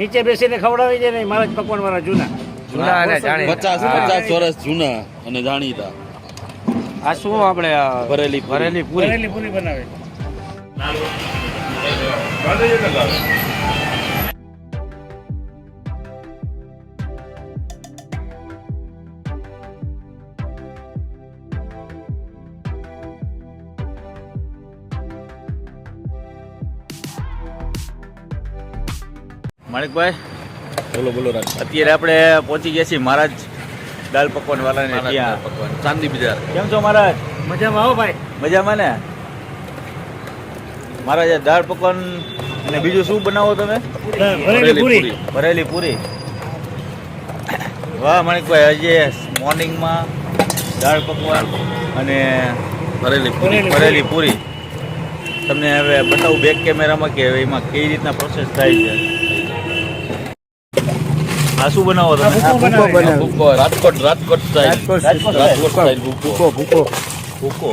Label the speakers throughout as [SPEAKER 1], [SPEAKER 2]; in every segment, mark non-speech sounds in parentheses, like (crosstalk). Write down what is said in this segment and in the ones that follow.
[SPEAKER 1] નીચે બેસીને ખવડાવી દે ને મારા જ પકવાન વાળા જૂના.
[SPEAKER 2] જૂના અને જાણીતા.
[SPEAKER 3] પચાસ પચાસ વર્ષ જૂના અને જાણીતા.
[SPEAKER 2] આ શું આપણે આ
[SPEAKER 3] ભરેલી
[SPEAKER 2] ભરેલી પૂરી.
[SPEAKER 1] ભરેલી પૂરી બનાવે?
[SPEAKER 2] માણિકભાઈ
[SPEAKER 3] બોલો બોલો રાજ.
[SPEAKER 2] અત્યારે આપણે પહોંચી ગયા છીએ મહારાજ દાલ પકવાન વાળાને ત્યાં.
[SPEAKER 3] પકવાન ચાંદી બજાર.
[SPEAKER 2] કેમ છો મહારાજ?
[SPEAKER 1] મજામાં આવો ભાઈ.
[SPEAKER 2] મજામાં ને? મહારાજ આ દાળ પકવાન અને બીજું શું બનાવો તમે?
[SPEAKER 1] ભરેલી પૂરી.
[SPEAKER 2] ભરેલી પૂરી. વાહ માણિકભાઈ આજે મોર્નિંગમાં દાળ પકવાન અને
[SPEAKER 3] ભરેલી
[SPEAKER 1] પૂરી.
[SPEAKER 2] ભરેલી પૂરી. તમને હવે બતાવું બેક કેમેરામાં કે એમાં કઈ રીતના પ્રોસેસ થાય છે. આ શું બનાવો તમે.
[SPEAKER 1] ભૂકો
[SPEAKER 3] ભૂકો રાજકોટ રાજકોટ સ્ટાઈલ
[SPEAKER 2] રાજકોટ
[SPEAKER 3] રાજકોટ સ્ટાઈલ ભૂકો.
[SPEAKER 4] ભૂકો
[SPEAKER 2] ભૂકો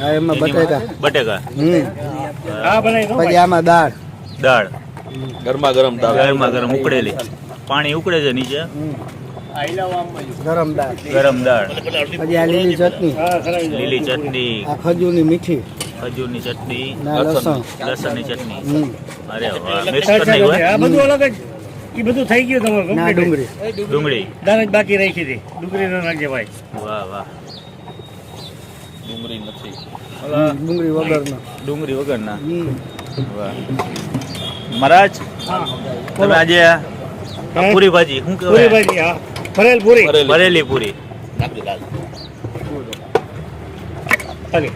[SPEAKER 4] હા એમાં બટેકા. પછી આમાં દાળ.
[SPEAKER 2] દાળ.
[SPEAKER 3] ગરમા ગરમ દાળ.
[SPEAKER 2] ગરમા ગરમ ઉકળેલી. પાણી ઉકળે છે નીચે?
[SPEAKER 4] ગરમ દાળ.
[SPEAKER 2] ગરમ દાળ.
[SPEAKER 4] પછી આ લીલી ચટણી.
[SPEAKER 2] લીલી ચટણી.
[SPEAKER 4] આ ખજૂરની મીઠી.
[SPEAKER 2] ખજૂરની ચટણી લસણની ચટણી. અરે વાહ મિક્સ કરી નાખ્યું
[SPEAKER 1] આ બધું અલગ જ. એ બધું થઈ ગયું તમારું
[SPEAKER 4] ના ડુંગળી.
[SPEAKER 2] ડુંગળી.
[SPEAKER 1] દાળ જ બાકી રાખી હતી. ડુંગળી ન નાખજે ભાઈ.
[SPEAKER 2] વાહ વાહ.
[SPEAKER 3] ડુંગળી નથી.
[SPEAKER 4] ડુંગળી વગરનો
[SPEAKER 2] ડુંગળી વગરના વાહ. મહારાજ
[SPEAKER 1] હા.
[SPEAKER 2] તમે આજે? પૂરી ભાજી શું
[SPEAKER 1] પૂરી ભાજી હા. ભરેલ પૂરી.
[SPEAKER 3] ભરેલી
[SPEAKER 2] પૂરી.
[SPEAKER 3] નાખી દાળ
[SPEAKER 1] હાલી.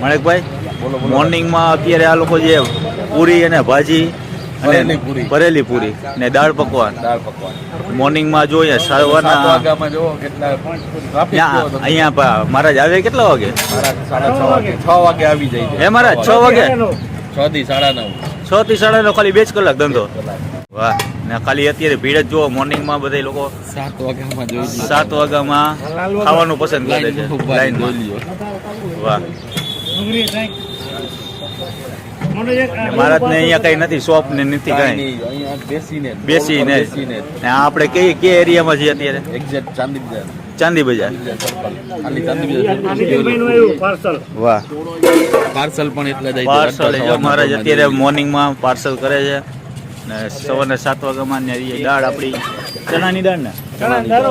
[SPEAKER 2] મણેકભાઈ મોર્નિંગમાં અત્યારે આ લોકો જે પૂરી અને ભાજી અને ભરેલી પૂરી. ને દાળ પકવાન.
[SPEAKER 3] દાળ પકવાન.
[SPEAKER 2] મોર્નિંગમાં જોઈએ સવારના અહીંયા મહારાજ આવે કેટલા વાગે?
[SPEAKER 3] છ વાગે. આવી જાય
[SPEAKER 2] હે મહારાજ છ વાગે?
[SPEAKER 3] છ થી સાડા નવ.
[SPEAKER 2] છ થી સાડા નવ ખાલી બે જ કલાક ધંધો. વાહ ને ખાલી અત્યારે ભીડ જ જુઓ મોર્નિંગમાં બધા લોકો
[SPEAKER 3] સાત વાગ્યામાં
[SPEAKER 2] સાત વાગ્યામાં ખાવાનું પસંદ કરે છે. વાહ. મહારાજ ને અહીંયા કઈ નથી શોપ ને નથી
[SPEAKER 3] કઈ બેસીને
[SPEAKER 2] આપણે કઈ કે એરિયામાં છીએ અત્યારે?
[SPEAKER 3] Exact ચાંદી બજાર.
[SPEAKER 2] ચાંદી બજાર. વાહ.
[SPEAKER 3] પાર્સલ પણ એટલે જાય
[SPEAKER 2] પાર્સલ મહારાજ અત્યારે. મોર્નિંગમાં પાર્સલ કરે છે. ને સવારના સાત વાગ્યામાં ને દાળ આપણી. ચણાની દાળ ને?
[SPEAKER 1] ચણાની દાળ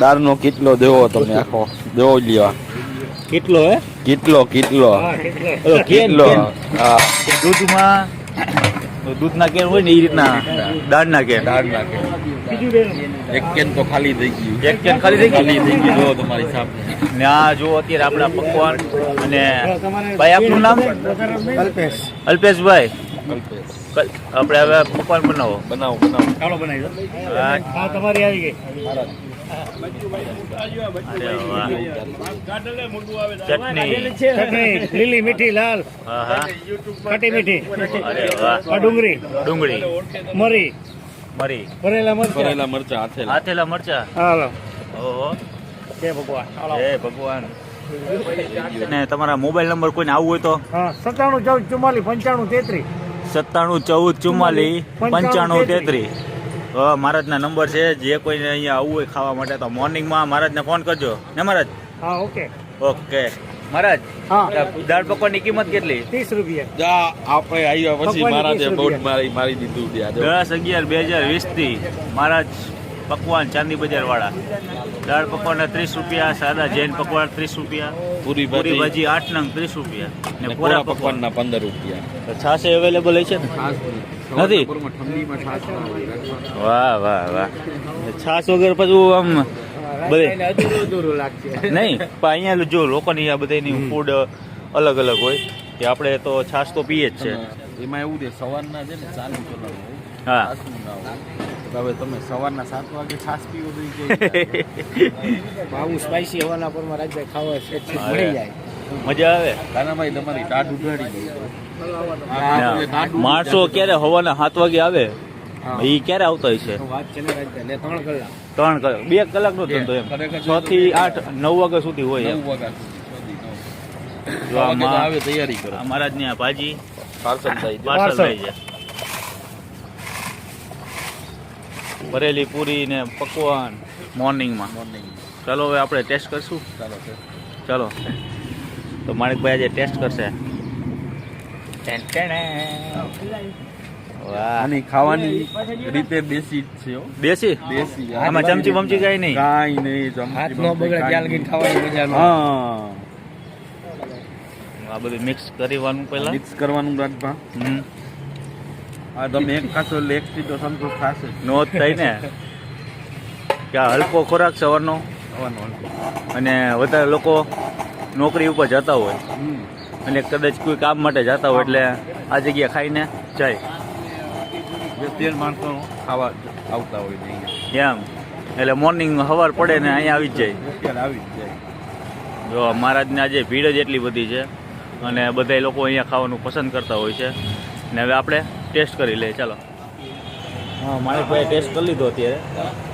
[SPEAKER 3] દાળનો કેટલો દેવો તમે આખો? દેવો લેવા.
[SPEAKER 2] કેટલો હે?
[SPEAKER 3] કેટલો કેટલો?
[SPEAKER 1] હા કેટલો?
[SPEAKER 2] Can can.
[SPEAKER 3] હા.
[SPEAKER 2] દૂધમાં દૂધના કેન હોય ને એ રીતના? દાળના કેન
[SPEAKER 3] દાળ નાખે
[SPEAKER 1] બીજું
[SPEAKER 3] એક કેન તો ખાલી થઈ ગયું.
[SPEAKER 2] એક કેન ખાલી થઈ
[SPEAKER 3] ખાલી
[SPEAKER 2] ગઈ
[SPEAKER 3] થઈ ગયું. જો તમારી સામે
[SPEAKER 2] ને આ જો અત્યારે આપણા પકવાન અને ભાઈ આપનું નામ?
[SPEAKER 4] અલ્પેશ.
[SPEAKER 2] અલ્પેશભાઈ. આપણે હવે પકવાન બનાવો.
[SPEAKER 3] બનાવો બનાવો.
[SPEAKER 1] ચાલો બનાવી દો.
[SPEAKER 2] હા.
[SPEAKER 1] તમારી આવી ગઈ.
[SPEAKER 2] ચટણી.
[SPEAKER 1] ચટણી લીલી મીઠી લાલ.
[SPEAKER 2] હા હા.
[SPEAKER 1] ખટી મીઠી.
[SPEAKER 2] અરે વાહ.
[SPEAKER 1] આ ડુંગળી.
[SPEAKER 2] ડુંગળી.
[SPEAKER 1] મરી.
[SPEAKER 2] મરી.
[SPEAKER 1] ભરેલા મરચા.
[SPEAKER 3] ભરેલા મરચા હાથે
[SPEAKER 2] હાથેલા મરચા?
[SPEAKER 1] હાલો.
[SPEAKER 2] ઓહો.
[SPEAKER 1] જય ભગવાન.
[SPEAKER 2] હે ભગવાન. અને તમારા મોબાઈલ નંબર કોઈને આવવું હોય તો?
[SPEAKER 1] હા સત્તાણું ચૌદ ચુમ્માલીસ પંચાણું તેત્રીસ.
[SPEAKER 2] સત્તાણું ચૌદ ચુમ્માલીસ પંચાણું તેત્રીસ. હા મહારાજના નંબર છે. જે કોઈને અહીંયા આવવું હોય ખાવા માટે તો મોર્નિંગમાં મહારાજને ફોન કરજો. ને મહારાજ
[SPEAKER 1] હા ઓકે.
[SPEAKER 2] ઓકે. મહારાજ
[SPEAKER 1] હા.
[SPEAKER 2] દાળ પકવાનની કિંમત કેટલી?
[SPEAKER 1] ત્રીસ રૂપિયા.
[SPEAKER 3] આપણે આવ્યા પછી મહારાજે બોટ મારી મારી દીધું
[SPEAKER 2] દસ અગિયાર બે હજાર વીસથી મહારાજ પકવાન ચાંદી બજાર વાળા દાળ પકવાન ત્રીસ રૂપિયા સાદા જૈન પકવાન ત્રીસ રૂપિયા.
[SPEAKER 3] પૂરી
[SPEAKER 2] પૂરી
[SPEAKER 3] ભાજી
[SPEAKER 2] આઠ નંગ ત્રીસ રૂપિયા.
[SPEAKER 3] ને
[SPEAKER 2] પૂરા પકવાન
[SPEAKER 3] પકવાનના પંદર રૂપિયા.
[SPEAKER 2] તો છાશ અવેલેબલ છે નથી? વાહ વાહ વાહ. છાશ વગર પછી આમ બધે નહીં પણ અહીંયા જો લોકોની આ બધાની ફૂડ અલગ અલગ હોય કે આપણે તો છાશ તો પીએ જ છે.
[SPEAKER 3] એમાં એવું છે સવારના છે ને ચાલુ ચલાવવું
[SPEAKER 2] હા.
[SPEAKER 3] હવે તમે સવારના સાત વાગે છાશ પીવો જોઈએ ઈ
[SPEAKER 4] સ્પાઈસી (laughs) હવાના પરમાં રાજભાઈ ખાવા છે
[SPEAKER 2] મળી જાય. મજા આવે.
[SPEAKER 3] કાનાભાઈ તમારી ટાઢ ઉગાડી ગઈ.
[SPEAKER 2] માણસો ક્યારે હવાના સાત વાગે આવે? એ ક્યારે આવતા હોય છે
[SPEAKER 4] વાત છે ને ત્રણ કલાક.
[SPEAKER 2] ત્રણ કલાક. બે કલાકનો ધંધો એમ. છ થી આઠ નવ વાગ્યા સુધી હોય
[SPEAKER 3] આવે તૈયારી કરો.
[SPEAKER 2] મહારાજની આ ભાજી
[SPEAKER 3] પાર્સલ થઈ જાય
[SPEAKER 2] પાર્સલ
[SPEAKER 1] Parcel.
[SPEAKER 2] લઈ જાય ભરેલી પૂરી ને પકવાન. મોર્નિંગમાં
[SPEAKER 3] મોર્નિંગ
[SPEAKER 2] ચાલો હવે આપણે ટેસ્ટ કરશું.
[SPEAKER 3] ચાલો
[SPEAKER 2] ચાલો. તો માણિકભાઈ આજે ટેસ્ટ કરશે.
[SPEAKER 3] આની ખાવાની રીતે દેશી છે
[SPEAKER 2] દેશી
[SPEAKER 3] દેશી
[SPEAKER 2] આમાં ચમચી બમચી કઈ નહીં.
[SPEAKER 3] કાઈ નહીં ચમચી
[SPEAKER 4] હાથ નો બગડે ત્યાં લગીને ખાવાની મજા
[SPEAKER 3] હા.
[SPEAKER 2] આ બધું મિક્સ કરવાનું પહેલા?
[SPEAKER 3] મિક્સ કરવાનું રાખવા
[SPEAKER 2] હમ.
[SPEAKER 3] તમે એક ખાશો એટલે તો સંતોષ થશે.
[SPEAKER 2] નો થાય ને. કે આ હલકો ખોરાક સવારનો. અને વધારે લોકો નોકરી ઉપર જતા હોય. અને કદાચ કોઈ કામ માટે જતા હોય એટલે આ જગ્યા ખાઈને જાય.
[SPEAKER 3] માણસો ખાવા આવતા હોય
[SPEAKER 2] એમ. એટલે મોર્નિંગ સવાર પડે ને અહીંયા આવી જ જાય.
[SPEAKER 3] આવી જ જાય.
[SPEAKER 2] જો મહારાજને આજે ભીડ જ એટલી બધી છે. અને બધા લોકો અહીંયા ખાવાનું પસંદ કરતા હોય છે. ને હવે આપણે ટેસ્ટ કરી લે ચાલો. હા માણેકભાઈએ ટેસ્ટ કરી લીધો અત્યારે.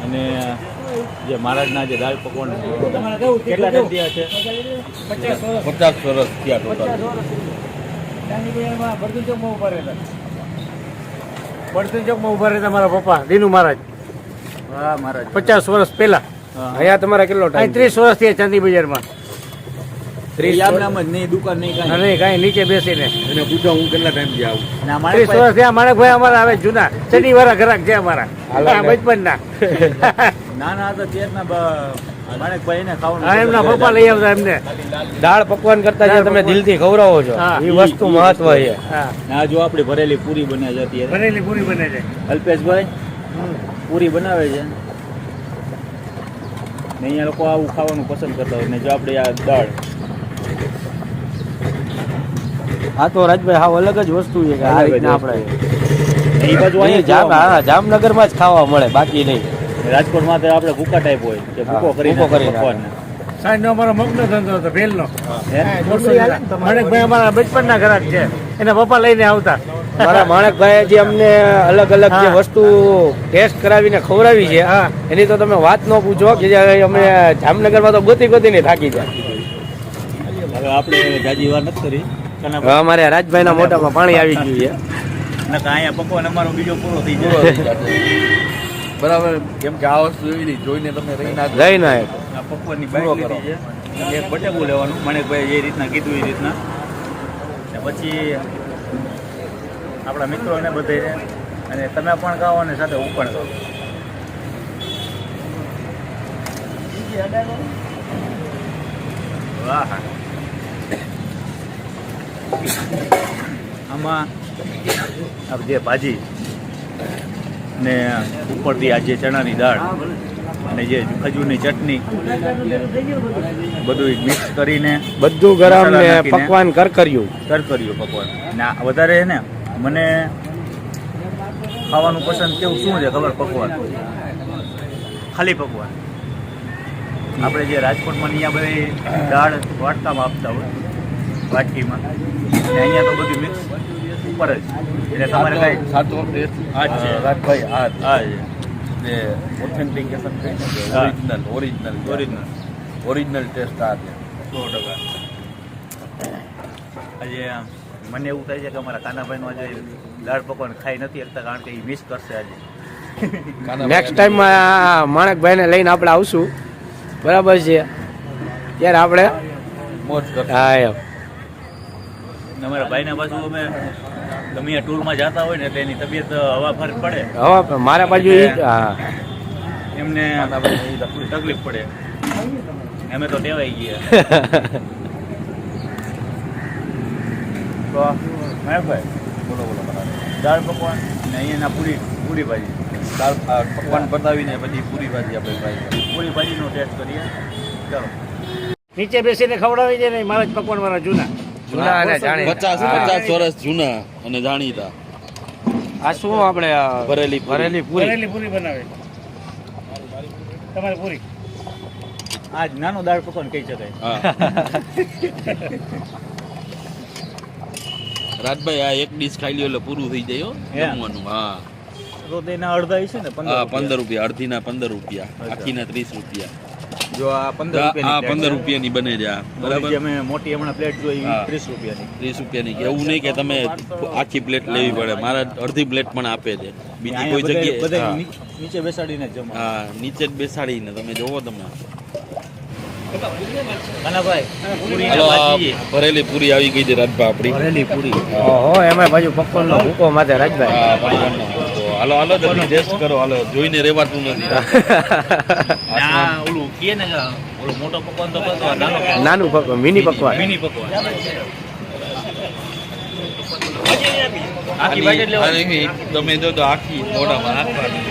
[SPEAKER 2] અને જે મહારાજના જે દાળ પકવાન કેટલા ટાઈમ થયા છે?
[SPEAKER 3] પચાસ વર્ષ. થયા ટોટલ.
[SPEAKER 1] ચોકમાં ઊભા રહેતા. બળદું ચોકમાં ઊભા રહેતા મારા પપ્પા દીનુ મહારાજ.
[SPEAKER 2] હા મહારાજ.
[SPEAKER 1] પચાસ વર્ષ પહેલા.
[SPEAKER 2] હા.
[SPEAKER 4] અહીંયા તમારે કેટલો ટાઈમ
[SPEAKER 1] ત્રીસ વર્ષ થયા ચાંદી બજારમાં. નીચે બેસીને.
[SPEAKER 3] એને પૂછો હું કેટલા ટાઈમથી આવું?
[SPEAKER 1] ત્રીસ વર્ષ થયા માણેકભાઈ અમારા હવે જૂના. ચડી વાળા ઘરાક છે અમારા.
[SPEAKER 4] હાલો
[SPEAKER 1] હા,
[SPEAKER 4] ને.
[SPEAKER 1] બચપનના.
[SPEAKER 2] નાના હતા ત્યારના બ- માણેકભાઈ એને ખાવાનું
[SPEAKER 1] હા એમના પપ્પા લઈ આવતા એમને.
[SPEAKER 4] દાળ પકવાન કરતા જે તમે
[SPEAKER 1] દિલ
[SPEAKER 4] દિલથી ખવડાવો છો. એ વસ્તુ મહત્વ છે.
[SPEAKER 2] આ જો આપણી ભરેલી પૂરી બને છે
[SPEAKER 1] ભરેલી પૂરી બને છે.
[SPEAKER 2] અલ્પેશભાઈ પૂરી બનાવે છે. ને અહીંયા લોકો આવું ખાવાનું પસંદ કરતા હોય. ને જો આપણે આ દાળ
[SPEAKER 4] આ તો રાજભાઈ હા અલગ જ વસ્તુ છે કે આ રીતના આપણે
[SPEAKER 2] એ બાજુ
[SPEAKER 4] અહીં જામ હા જામનગરમાં જ ખાવા મળે બાકી નહીં.
[SPEAKER 2] રાજકોટ રાજકોટમાં તો આપણે ભૂકા ટાઈપ હોય કે ભૂકો કરી
[SPEAKER 4] ભૂકો કરી
[SPEAKER 2] પકવાનને.
[SPEAKER 1] સાંજનો અમારો મગનો ધંધો હતો ભેલનો.
[SPEAKER 2] હે?
[SPEAKER 1] માણેકભાઈ અમારા બચપનના ઘર છે. એના પપ્પા લઈને આવતા.
[SPEAKER 4] મારા માણેકભાઈ જે અમને અલગ અલગ જે વસ્તુ ટેસ્ટ કરાવીને ખવડાવી છે
[SPEAKER 1] હા.
[SPEAKER 4] એની તો તમે વાત ન પૂછો કે જે અમે જામનગરમાં તો ગોતી ગોતીને થાકી જાય
[SPEAKER 2] હવે આપણે જાજી વાર નથી કરી.
[SPEAKER 4] અમારે રાજભાઈના મોઢામાં પાણી આવી ગયું છે.
[SPEAKER 2] અહીંયા પકવાન અમારો બીજો પૂરો થઈ
[SPEAKER 3] થઈ બરાબર. કેમ કે આ વસ્તુ એવી જોઈને તમે રહી ના જાઓ.
[SPEAKER 4] ના
[SPEAKER 2] આ પકવાનની બાઈક લીધી છે એક બટેકું લેવાનું. મણેકભાઈ જે રીતના કીધું એ રીતના. ને પછી આપણા મિત્રોને બધે અને તમે પણ ખાઓ અને સાથે હું પણ ખાઉં. વાહ. આમાં જે ભાજી ને ઉપરથી આ જે ચણાની દાળ અને જે ખજૂરની ચટણી બધું મિક્સ કરીને
[SPEAKER 4] બધું ગરમ ને. પકવાન કરકર્યું.
[SPEAKER 2] કરકર્યું પકવાન. ને વધારે છે ને મને ખાવાનું પસંદ કેવું શું છે ખબર? પકવાન. ખાલી પકવાન. આપણે જે રાજકોટમાં અહીંયા બધી દાળ વાટકામાં આપતા હોય વાટકીમાં અહીંયા તો બધું મિક્સ ઉપર જ. એટલે તમારે કાંઈ?
[SPEAKER 3] સાચો ટેસ્ટ આ જ authentication. Original original
[SPEAKER 2] original
[SPEAKER 3] original taste આ છે.
[SPEAKER 2] સો ટકા. આજે મને એવું થાય છે કે અમારા કાનાભાઈનું આજે દાળ પકવાન ખાઈ નથી શકતા કારણ કે એ મિસ કરશે આજે.
[SPEAKER 4] નેક્સ્ટ ટાઈમમાં માણકભાઈને લઈને આપણે આવશું. બરાબર છે. ત્યારે આપણે
[SPEAKER 3] મોજ કરશે.
[SPEAKER 4] હા એમ.
[SPEAKER 2] અમારા ભાઈના પાછું અમે ગમે ત્યાં ટૂરમાં જતા હોય ને એટલે એની તબિયત હવા ફરક પડે.
[SPEAKER 4] હવા મારા બાજુ
[SPEAKER 2] એમને
[SPEAKER 3] તકલીફ.
[SPEAKER 2] તકલીફ પડે. અમે તો ટેવાઈ ગયા. તો મહેકભાઈ
[SPEAKER 3] બોલો બોલો
[SPEAKER 2] દાળ પકવાન ને અહીંયાના પૂરી પૂરી ભાજી.
[SPEAKER 3] દાળ પકવાન બતાવીને પછી પૂરી ભાજી આપણે ભાઈ
[SPEAKER 2] પૂરી ભાજીનો ટેસ્ટ કરીએ. ચાલો.
[SPEAKER 1] નીચે બેસીને ખવડાવી દે ને મારા જ પકવાન વાળા જૂના.
[SPEAKER 4] જૂના અને જાણીતા.
[SPEAKER 3] પચાસ પચાસ વર્ષ જૂના અને જાણીતા.
[SPEAKER 4] આ શું આપણે
[SPEAKER 3] ભરેલી
[SPEAKER 4] ભરેલી પૂરી?
[SPEAKER 1] ભરેલી પૂરી બનાવે. તમારી પૂરી?
[SPEAKER 2] આજ નાનો દાળ પકવાન કહી શકાય.
[SPEAKER 3] રાજભાઈ આ એક ડીશ ખાઈ લ્યો એટલે પૂરું થઈ જાય હે? જમવાનું. હા.
[SPEAKER 2] તો તેના અડધા છે ને પંદર
[SPEAKER 3] પંદર રૂપિયા અડધીના પંદર રૂપિયા આખીના ત્રીસ રૂપિયા.
[SPEAKER 5] જો આ પંદર રૂપિયા
[SPEAKER 3] પંદર રૂપિયાની બને છે આ.
[SPEAKER 2] બરાબર? અમે મોટી હમણાં પ્લેટ જોઈ ત્રીસ રૂપિયાની.
[SPEAKER 3] ત્રીસ રૂપિયાની એવું નહીં કે તમે આખી પ્લેટ લેવી પડે. મારા અડધી પ્લેટ પણ આપે છે. બીજી કોઈ જગ્યાએ
[SPEAKER 2] નીચે બેસાડીને જમો
[SPEAKER 3] હા નીચે જ બેસાડીને. તમે જોવો તમે.
[SPEAKER 2] કાનાભાઈ પૂરી
[SPEAKER 3] ભરેલી પૂરી આવી ગઈ છે રાજભા આપડી
[SPEAKER 2] ભરેલી પૂરી.
[SPEAKER 4] ઓહો એમાં બાજુ પકોડ નો ભૂકો માથે રાજભાઈ.
[SPEAKER 3] હાલો હાલો જલ્દી ટેસ્ટ કરો. હાલો જોઈને રેવાતું નથી. (laughs)
[SPEAKER 2] આ ઓલું કે ને ઓલું મોટો પકવાન તો બસ નાનો
[SPEAKER 4] નાનું પકવાન. મિની પકવાન.
[SPEAKER 2] મિની પકવાન. આખી લેવાની.
[SPEAKER 3] તમે જો તો આખી મોઢામાં નાખવાની.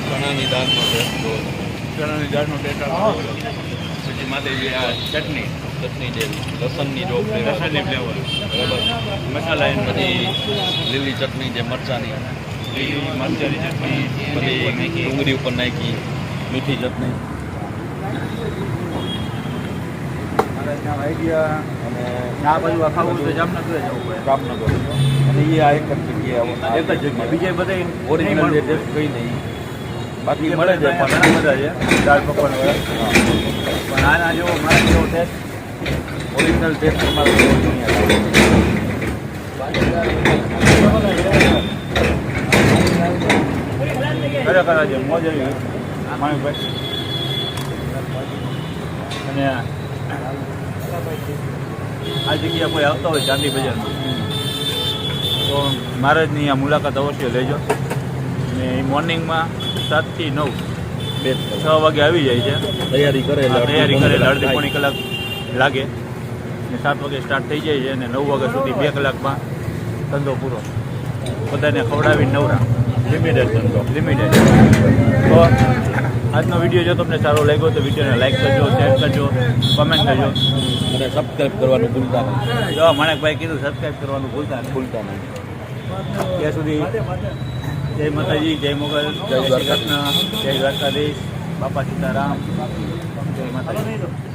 [SPEAKER 3] ચણાની દાળનો ટેસ્ટ
[SPEAKER 2] ચણાની દાળનો ટેસ્ટ
[SPEAKER 3] પછી માથે આ ચટણી ચટણી જે લસણની જો.
[SPEAKER 2] લસણની ફ્લેવર
[SPEAKER 3] બરાબર
[SPEAKER 2] મસાલા
[SPEAKER 3] લીલી ચટણી જે મરચાની
[SPEAKER 2] લીલી મરચાની ચટણી
[SPEAKER 3] બધી ડુંગળી ઉપર નાખી મીઠી ચટણી
[SPEAKER 5] આઈડિયા અને
[SPEAKER 2] આ બાજુ ખાવું તો જામનગર જવું પડે.
[SPEAKER 5] જામનગર. અને એ આ એક જ જગ્યાએ
[SPEAKER 2] એક જ જગ્યા બીજે બધે
[SPEAKER 5] ઓરિજિનલ જે ટેસ્ટ કંઈ નહીં. બાકી મળે છે પણ.
[SPEAKER 2] ઘણા બધા છે. દાળ પકવાન વાળા. પણ આના જેવો મારા જેવો ટેસ્ટ
[SPEAKER 5] ઓરિજિનલ ટેસ્ટ તમારે જોવો.
[SPEAKER 2] ખરેખર આજે મોજ આવી. માણિકભાઈ અને આ જગ્યા કોઈ આવતા હોય ચાંદી બજારમાં? તો મહારાજની આ મુલાકાત અવશ્ય લેજો. ને એ મોર્નિંગમાં સાતથી નવ બે છ વાગે આવી જાય છે.
[SPEAKER 3] તૈયારી કરે
[SPEAKER 2] તૈયારી કરે અડધી. પોણી કલાક લાગે. ને સાત વાગે સ્ટાર્ટ થઈ જાય છે અને નવ વાગ્યા સુધી બે કલાકમાં ધંધો પૂરો. બધાને ખવડાવી નવરા. લિમિટેડ ધંધો. લિમિટેડ તો આજનો વીડિયો જો તમને સારો લાગ્યો તો વિડીયોને લાઈક કરજો શેર કરજો કમેન્ટ કરજો.
[SPEAKER 3] અને સબસ્ક્રાઇબ કરવાનું ભૂલતા નહીં.
[SPEAKER 2] જો માણેકભાઈ કીધું સબસ્ક્રાઈબ કરવાનું ભૂલતા
[SPEAKER 3] ભૂલતા નહીં.
[SPEAKER 2] ત્યાં સુધી જય માતાજી જય મોગલ જય શ્રી કૃષ્ણ જય દ્વારકાધીશ બાપા સીતારામ જય માતાજી.